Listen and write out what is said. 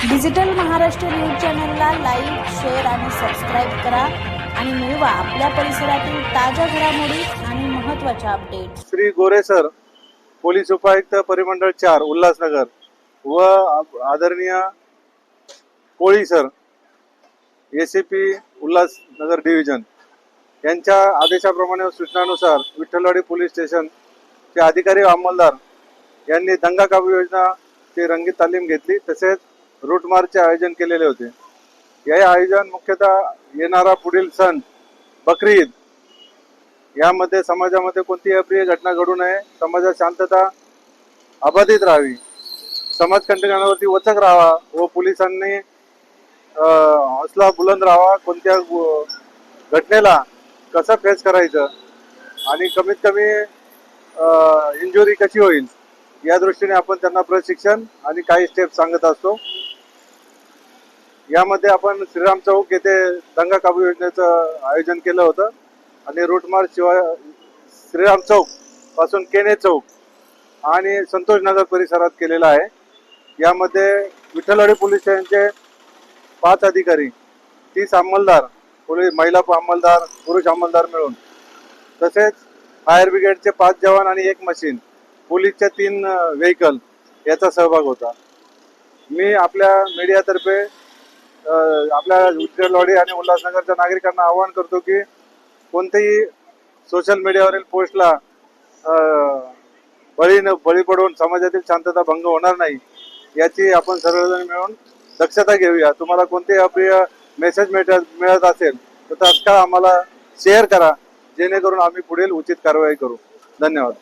Digital Maharashtra news चॅनलला like share आणि subscribe करा आणि मिळवा आपल्या परिसरातील ताज्या घडामोडी आणि महत्त्वाच्या update Shri Gore sir police उपायुक्त परिमंडळ चार उल्हासनगर व आदरणीय Koli sir A C P Ulhasnagar division यांच्या आदेशाप्रमाणे व सूचनानुसार विठ्ठलवाडी पोलीस स्टेशनचे अधिकारी व अंमलदार यांनी दंगा काबू योजनाची रंगीत तालीम घेतली. तसेच रूट मार्चचे आयोजन केलेले होते. हे आयोजन मुख्यतः येणारा पुढील सण बकरी ईद यामध्ये समाजामध्ये कोणतीही अप्रिय घटना घडू नये. समाजात शांतता अबाधित राहावी. समाज कंटकांवरती वचक राहावा व पोलिसांनी हौसला बुलंद राहावा. कोणत्या घटनेला कसं फेस करायचं आणि कमीत कमी इंजुरी कशी होईल या दृष्टीने आपण त्यांना प्रशिक्षण आणि काही स्टेप सांगत असतो. यामध्ये आपण श्रीराम चौक येथे दंगा काबू योजनेचं आयोजन केलं होतं. आणि रूट मार्च शिवाय श्रीराम चौकपासून केने चौक आणि संतोष नगर परिसरात केलेला आहे. यामध्ये विठ्ठलवाडी पोलीस स्टेशनचे पाच अधिकारी तीस अंमलदार पोलीस महिला अंमलदार पुरुष अंमलदार मिळून तसेच फायर ब्रिगेडचे पाच जवान आणि एक मशीन पोलीसचे तीन व्हेकल याचा सहभाग होता. मी आपल्या मीडियातर्फे आपल्या विठ्ठलवाडी आणि उल्हासनगरच्या नागरिकांना आवाहन करतो की कोणत्याही सोशल मीडियावरील पोस्टला बळी न बळी पडून समाजातील शांतता भंग होणार नाही याची आपण सर्वजण मिळून दक्षता घेऊया. तुम्हाला कोणतेही अप्रिय मेसेज मिळत मिळत असेल तर तात्काळ आम्हाला शेअर करा जेणेकरून आम्ही पुढील उचित कारवाई करू. धन्यवाद.